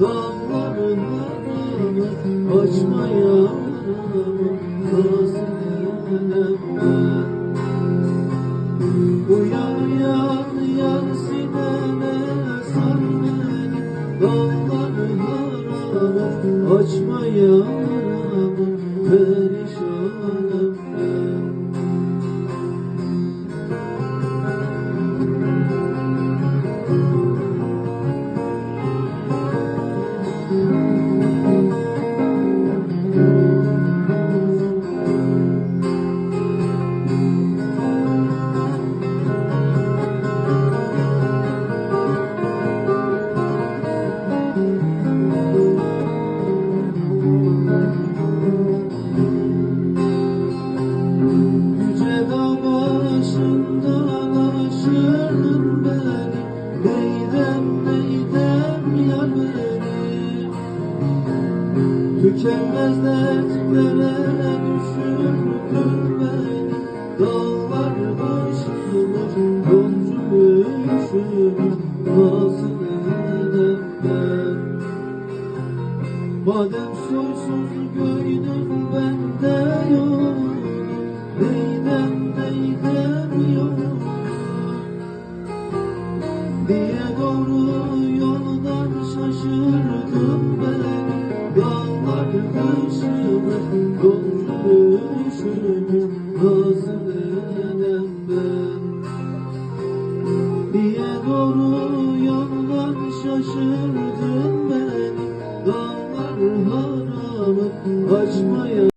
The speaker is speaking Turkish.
Dağların açmaya Kazınem ben Uyan uyan yan sineme sar beni Dağların açmaya Kazınem ben Tükenmez dertlere düşürdün beni Dağlar başımı yolcu üşümüş Nasıl edem ben Madem soysuz göydün bende yok. Neydem neydem yok? Diye doğru yoldan sözünü özlenem ben. Niye doğru yoldan şaşırdın beni Dağlar haramı açmaya